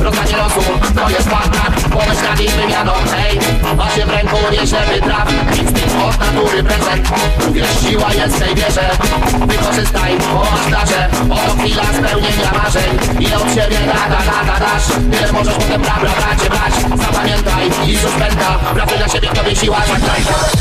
Rozdanie losu, to jest fakta Pomyśl nad ich wymianą, hej Macie w ręku nieziemy traf Instynkt od natury prezent. Uwierz, siła jest w tej wierze. Wykorzystaj, bo masz tarze Oto chwila spełnienia marzeń. Ile od siebie nada, nada dasz? Tyle możesz potem bra, bra, bracie, brać. Zapamiętaj, i suspenda. Wracaj na siebie, w tobie siła, żegnaj.